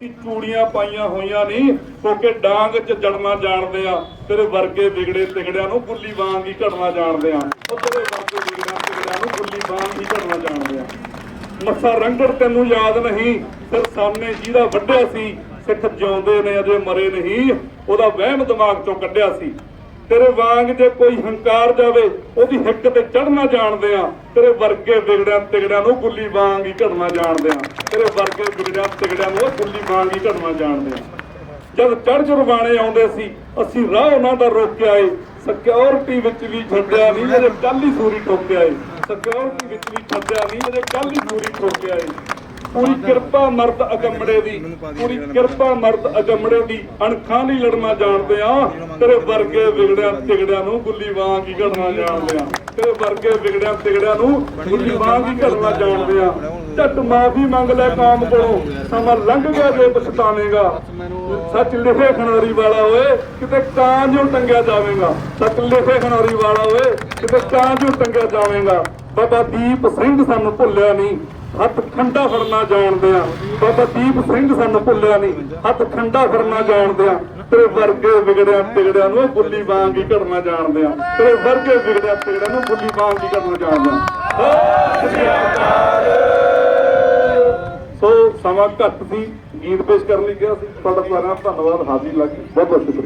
ਚੂੜੀਆਂ ਪਾਈਆਂ ਹੋਈਆਂ ਨਹੀਂ ਕਿਉਂਕਿ ਡਾਂਗ 'ਚ ਜੜਨਾ ਜਾਣਦੇ ਆ, ਤੇਰੇ ਵਰਗੇ ਵਿਗੜੇ ਤਿਗੜਿਆਂ ਨੂੰ ਗੁੱਲੀ ਵਾਂਗ ਹੀ ਘੜਨਾ ਜਾਣਦੇ ਆ। ਉਹ ਤੇਰੇ ਵਰਗੇ ਵਿਗੜਿਆਂ ਤਿਗੜਿਆਂ ਨੂੰ ਗੁੱਲੀ ਵਾਂਗ ਹੀ ਘੜਨਾ ਜਾਣਦੇ ਆ। ਮੱਸਾ ਰੰਗੜ ਤੈਨੂੰ ਯਾਦ ਨਹੀਂ, ਫਿਰ ਸਾਹਮਣੇ ਜਿਹਦਾ ਵੱਢਿਆ ਸੀ, ਸਿੱਖ ਜਿਉਂਦੇ ਨੇ ਅਜੇ ਮਰੇ ਨਹੀਂ, ਉਹਦਾ ਵਹਿਮ ਦਿਮਾਗ ਚੋਂ ਕੱਢਿਆ ਸੀ। ਤੇਰੇ ਵਾਂਗ ਜੇ ਕੋਈ ਹੰਕਾਰ ਜਾਵੇ, ਉਹਦੀ ਹਿੱਕ ਤੇ ਚੜਨਾ ਜਾਣਦੇ ਆ। ਤੇਰੇ ਵਰਗੇ ਵਿਗੜਿਆਂ ਤਿਗੜਿਆਂ ਨੂੰ ਗੁੱਲੀ ਵਾਂਗ ਹੀ ਘੜਨਾ ਜਾਣਦੇ ਆ। ਤੇਰੇ ਵਰਗੇ ਵਿਗੜਿਆਂ ਤਿਗੜਿਆਂ ਨੂੰ ਗੁੱਲੀ ਵਾਂਗ ਹੀ ਘੜਨਾ ਜਾਣਦੇ ਆ। ਜਦ ਚੜ ਜੁਰਬਾਣੇ ਆਉਂਦੇ ਸੀ, ਅਸੀਂ ਰਾਹ ਉਹਨਾਂ ਦਾ ਰੋਕਿਆ ਏ ਸਿਕਿਉਰਿਟੀ ਵਿੱਚ ਵੀ ਛੱਡਿਆ ਨਹੀਂ ਜਿਹੜੇ ਕੱਲ ਹੀ ਸੂਰੀ ਠੋਕਿਆ ਏ ਸਿਕਿਉਰਿਟੀ ਵਿੱਚ ਵੀ ਛੱਡਿਆ ਨਹੀਂ ਜਿਹੜੇ ਕੱਲ ਹੀ ਸੂਰੀ ਠੋਕਿਆ ਏ ਪੂਰੀ ਕਿਰਪਾ ਮਰਦ ਅਗੰਮੜੇ ਦੀ ਪੂਰੀ ਕਿਰਪਾ ਮਰਦ ਅਗੰਮੜੇ ਦੀ, ਅਣਖਾਂ ਨਹੀਂ ਲੜਨਾ ਜਾਣਦੇ ਆ, ਤੇਰੇ ਵਰਗੇ ਵਿਗੜਿਆਂ ਤਿਗੜਿਆਂ ਨੂੰ ਗੁੱਲੀ ਵਾਂਗ ਹੀ ਘੜਨਾ ਜਾਣਦੇ ਆ। ਤੇਰੇ ਵਰਗੇ ਵਿਗੜਿਆਂ ਤਿਗੜਿਆਂ ਨੂੰ ਗੁੱਲੀ ਵਾਂਗ ਹੀ ਘੜਨਾ ਜਾਣਦੇ ਆ। ਝੱਟ ਮਾਫੀ ਮੰਗ ਲੈ ਕਾਮ ਕੋਲੋਂ, ਸਮਾਂ ਲੰਘ ਗਿਆ ਜੇ ਪਛਤਾਵੇਂਗਾ। ਸੱਚ ਲਿਖੇ ਖਣੋਰੀ ਵਾਲਾ ਓਏ, ਕਿਤੇ ਕਾਂ ਜੋ ਟੰਗਿਆ ਜਾਵੇਗਾ। ਸੱਚ ਲਿਖੇ ਖਣਾਰੀ ਵਾਲਾ ਓਏ, ਕਿਤੇ ਕਾਂ ਜੋ ਟੰਗਿਆ ਜਾਵੇਗਾ। ਬਾਬਾ ਦੀਪ ਸਿੰਘ ਸਾਨੂੰ ਭੁੱਲਿਆ ਨਹੀਂ। ਹੱਥ ਖੰਡਾ ਫੜਨਾ ਜਾਣਦੇ ਆ। ਬਾਬਾ ਦੀਪ ਸਿੰਘ ਸਾਨੂੰ ਭੁੱਲਿਆ ਨਹੀਂ ਹੱਥ ਖੰਡਾ ਫੜਨਾ ਜਾਣਦੇ ਆ। ਤੇਰੇ ਵਰਗੇ ਵਿਗੜਿਆ ਤਿਗੜਿਆਂ ਨੂੰ ਬੁੱਲੀ ਵਾਂਗ ਹੀ ਘੜਨਾ ਜਾਣਦੇ ਆ। ਤੇਰੇ ਵਰਗੇ ਵਿਗੜਿਆ ਤਿਗੜਿਆਂ ਨੂੰ ਬੁੱਲੀ ਵਾਂਗ ਹੀ ਘੜਨਾ ਜਾਣਦੇ ਆ। ਸੋ ਸਮਾਂ ਘੱਟ ਸੀ। ਗੀਤ ਪੇਸ਼ ਕਰਨ ਲਈ ਗਿਆ ਸੀ। ਤੁਹਾਡਾ ਸਾਰਿਆਂ ਦਾ ਧੰਨਵਾਦ। ਹਾਜ਼ਰੀ ਲੱਗੀ ਬਹੁਤ ਬਹੁਤ ਸ਼ੁਕਰੀਆ।